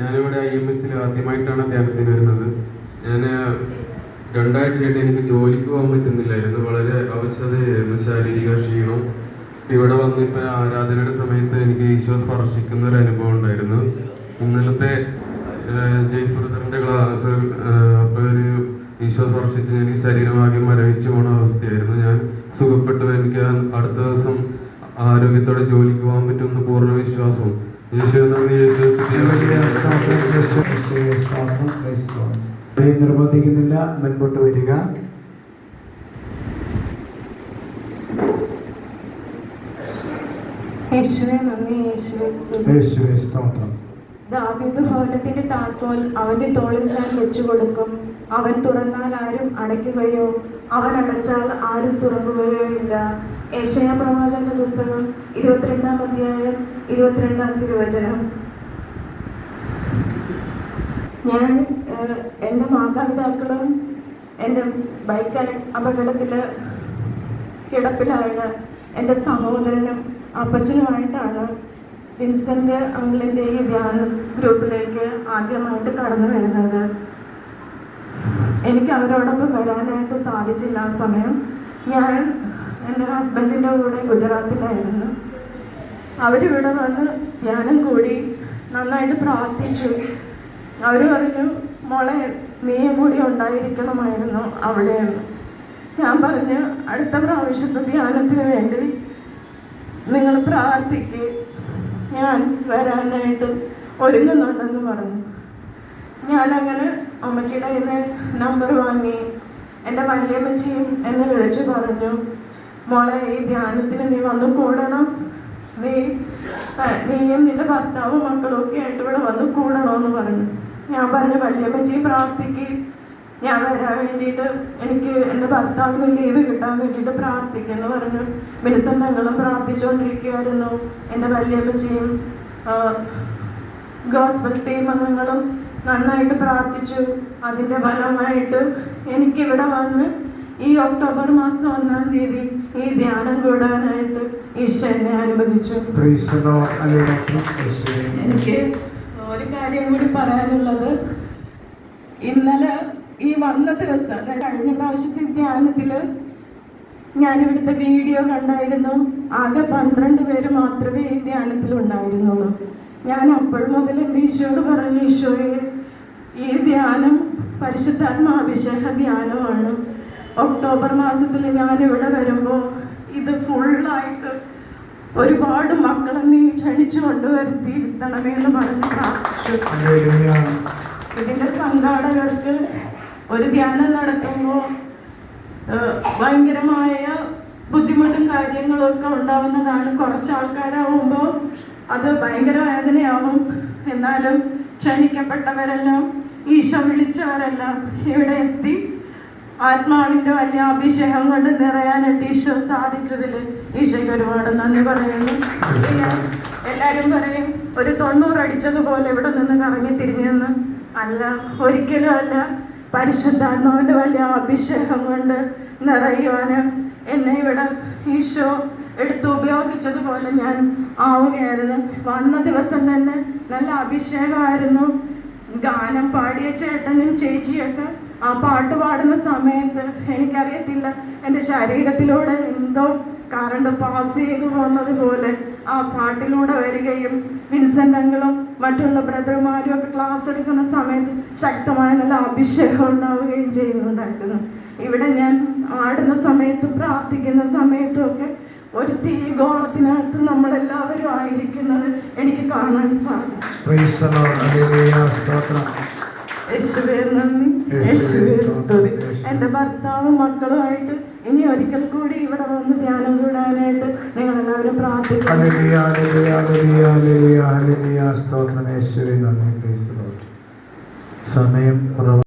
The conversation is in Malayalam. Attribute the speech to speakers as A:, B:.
A: ഞാനിവിടെ ഐ എം എസിൽ ആദ്യമായിട്ടാണ് ധ്യാനത്തിന് വരുന്നത്. ഞാൻ രണ്ടാഴ്ചയായിട്ട് എനിക്ക് ജോലിക്ക് പോകാൻ പറ്റുന്നില്ലായിരുന്നു. വളരെ അവശതയായിരുന്നു ശാരീരിക ക്ഷീണം. ഇവിടെ വന്ന് ഇപ്പൊ ആരാധനയുടെ സമയത്ത് എനിക്ക് ഈശോ സ്പർശിക്കുന്ന ഒരു അനുഭവം ഉണ്ടായിരുന്നു. ഇന്നലത്തെ ജയ്സ് ബ്രദറിന്റെ ക്ലാസ് അപ്പൊ ഒരു ഈശോ സ്പർശിച്ച് എനിക്ക് ശരീരമാകെ മരവിച്ചു പോണ അവസ്ഥയായിരുന്നു. ഞാൻ സുഖപ്പെട്ടു. എനിക്ക് അടുത്ത ദിവസം ആരോഗ്യത്തോടെ ജോലിക്ക് പോകാൻ പറ്റുമെന്ന് പൂർണ വിശ്വാസം.
B: നിർബന്ധിക്കുന്നില്ല മുൻപോട്ട് വരിക.
C: ഭവനത്തിന്റെ താക്കോൽ അവന്റെ തോളിൽ ഞാൻ വെച്ചു കൊടുക്കും അവൻ തുറന്നാൽ ആരും അടയ്ക്കുകയോ അവൻ അടച്ചാൽ ആരും തുറക്കുകയോ ഇല്ല. ഏഷ്യ പ്രവാചകന്റെ പുസ്തകം ഇരുപത്തിരണ്ടാം അധ്യായം ഇരുപത്തിരണ്ടാം തിരുവചനം. ഞാൻ എന്റെ മാതാപിതാക്കളും എന്റെ ബൈക്ക് അപകടത്തിൽ കിടപ്പിലായ എന്റെ സഹോദരനും അപ്പച്ചനുമായിട്ടാണ് വിൻസെന്റ് അങ്കിളിന്റെ ഈ ധ്യാന ഗ്രൂപ്പിലേക്ക് ആദ്യമായിട്ട് കടന്നു വരുന്നത്. എനിക്ക് അവരോടൊപ്പം വരാനായിട്ട് സാധിച്ചില്ല ആ സമയം. ഞാൻ എന്റെ ഹസ്ബൻഡിന്റെ കൂടെ ഗുജറാത്തിലായിരുന്നു. അവരിവിടെ വന്ന് ധ്യാനം കൂടി നന്നായിട്ട് പ്രാർത്ഥിച്ചു. അവർ പറഞ്ഞു മോളെ നീയും കൂടി ഉണ്ടായിരിക്കണമായിരുന്നു അവിടെന്ന് ഞാൻ പറഞ്ഞു അടുത്ത പ്രാവശ്യത്തെ ധ്യാനത്തിന് വേണ്ടി നിങ്ങൾ പ്രാർത്ഥിക്ക്. ഞാൻ വരാനായിട്ട് ഒരുങ്ങുന്നുണ്ടെന്ന് പറഞ്ഞു. ഞാനങ്ങനെ അമ്മച്ചിയുടെ നമ്പർ വാങ്ങി. എന്റെ വല്യമ്മച്ചിയും എന്നെ വിളിച്ചു പറഞ്ഞു മോളെ ഈ ധ്യാനത്തിന് നീ വന്ന് കൂടണം. നീ നീയും നിന്റെ ഭർത്താവും മക്കളും ഒക്കെ ആയിട്ട് ഇവിടെ വന്ന് കൂടണമെന്ന് പറഞ്ഞു. ഞാൻ പറഞ്ഞു വല്യമ്മച്ചി പ്രാർത്ഥിക്ക്. ഞാൻ വരാൻ വേണ്ടിയിട്ട് എനിക്ക് എന്റെ ഭർത്താവിന് ലീവ് കിട്ടാൻ വേണ്ടിയിട്ട് പ്രാർത്ഥിക്കുന്നു പറഞ്ഞു. മിനിസന്തങ്ങളും പ്രാർത്ഥിച്ചുകൊണ്ടിരിക്കുകയായിരുന്നു. എന്റെ വല്യമ്മച്ചിയും ഗോസ്ബൽ ടീം അംഗങ്ങളും നന്നായിട്ട് പ്രാർത്ഥിച്ചു. അതിന്റെ ഫലമായിട്ട് എനിക്കിവിടെ വന്ന് ഈ ഒക്ടോബർ മാസം ഒന്നാം തീയതി ഈ ധ്യാനം കൂടാനായിട്ട് ഈശോ എന്നെ അനുവദിച്ചു. എനിക്ക് ഒരു കാര്യം കൂടി പറയാനുള്ളത്. ഇന്നലെ ഈ വന്ന ദിവസം കഴിഞ്ഞ പ്രാവശ്യത്തെ ധ്യാനത്തിൽ ഞാൻ ഇവിടുത്തെ വീഡിയോ കണ്ടായിരുന്നു. ആകെ പന്ത്രണ്ട് പേര് മാത്രമേ ഈ ധ്യാനത്തിൽ ഉണ്ടായിരുന്നുള്ളൂ ഞാൻ അപ്പോൾ മുതൽ എന്റെ ഈശോയോട് പറഞ്ഞു ഈശോയെ ഈ ധ്യാനം പരിശുദ്ധാത്മാഭിഷേക ധ്യാനമാണ്. ഒക്ടോബർ മാസത്തിൽ ഞാൻ ഇവിടെ വരുമ്പോൾ ഇത് ഫുള്ളായിട്ട് ഒരുപാട് മക്കളെ നീ ക്ഷണിച്ചു കൊണ്ടുവരുത്തിയിരുത്തണമേ എന്ന് പറഞ്ഞ് പ്രാർത്ഥിച്ചു. സംഘാടകർക്ക് ഒരു ധ്യാനം നടത്തുമ്പോൾ ഭയങ്കരമായ ബുദ്ധിമുട്ടും കാര്യങ്ങളൊക്കെ ഉണ്ടാവുന്നതാണ്. കുറച്ച് ആൾക്കാരാവുമ്പോൾ അത് ഭയങ്കര വേദനയാവും. എന്നാലും ക്ഷണിക്കപ്പെട്ടവരെല്ലാം ഈശോ വിളിച്ചവരെല്ലാം ഇവിടെ എത്തി ആത്മാവിന്റെ വലിയ അഭിഷേകം കൊണ്ട് നിറയാനായിട്ട് ഈശോ സാധിച്ചതിൽ ഈശോയ്ക്ക് ഒരുപാട് നന്ദി പറയുന്നു. എല്ലാരും പറയും ഒരു തൊണ്ണൂറ് അടിച്ചതുപോലെ ഇവിടെ നിന്ന് കറങ്ങി തിരിഞ്ഞെന്ന്. അല്ല ഒരിക്കലും അല്ല. പരിശുദ്ധാത്മാവിന്റെ വലിയ അഭിഷേകം കൊണ്ട് നിറയുവാന് എന്നെ ഇവിടെ ഈശോ എടുത്ത് ഉപയോഗിച്ചതുപോലെ ഞാൻ ആവുകയായിരുന്നു. വന്ന ദിവസം തന്നെ നല്ല അഭിഷേകമായിരുന്നു. ഗാനം പാടിയ ചേട്ടനും ചേച്ചിയൊക്കെ ആ പാട്ട് പാടുന്ന സമയത്ത് എനിക്കറിയത്തില്ല എന്റെ ശരീരത്തിലൂടെ എന്തോ കറണ്ട് പാസ് ചെയ്തു പോകുന്നത് പോലെ ആ പാട്ടിലൂടെ വരികയും വിൻസെന്റങ്ങളും മറ്റുള്ള ബ്രദർമാരും ഒക്കെ ക്ലാസ് എടുക്കുന്ന സമയത്ത് ശക്തമായ നല്ല അഭിഷേകം ഉണ്ടാവുകയും ചെയ്യുന്നുണ്ടായിരുന്നു. ഇവിടെ ഞാൻ ആടുന്ന സമയത്തും പ്രാർത്ഥിക്കുന്ന സമയത്തും ഒക്കെ ഒരു തീ ഗോളത്തിനകത്ത് നമ്മളെല്ലാവരും ആയിരിക്കുന്നത് എനിക്ക് കാണാൻ സാധിക്കും. യേശുവേ നന്ദി.
B: യേശുവേ
C: സ്തുതി. എന്റെ ഭർത്താവും മക്കളുമായിട്ട് ഇനി ഒരിക്കൽ കൂടി ഇവിടെ വന്ന് ധ്യാനം കൂടാനായിട്ട് നിങ്ങൾ എല്ലാവരും
B: പ്രാർത്ഥിക്കും സമയം കുറവ്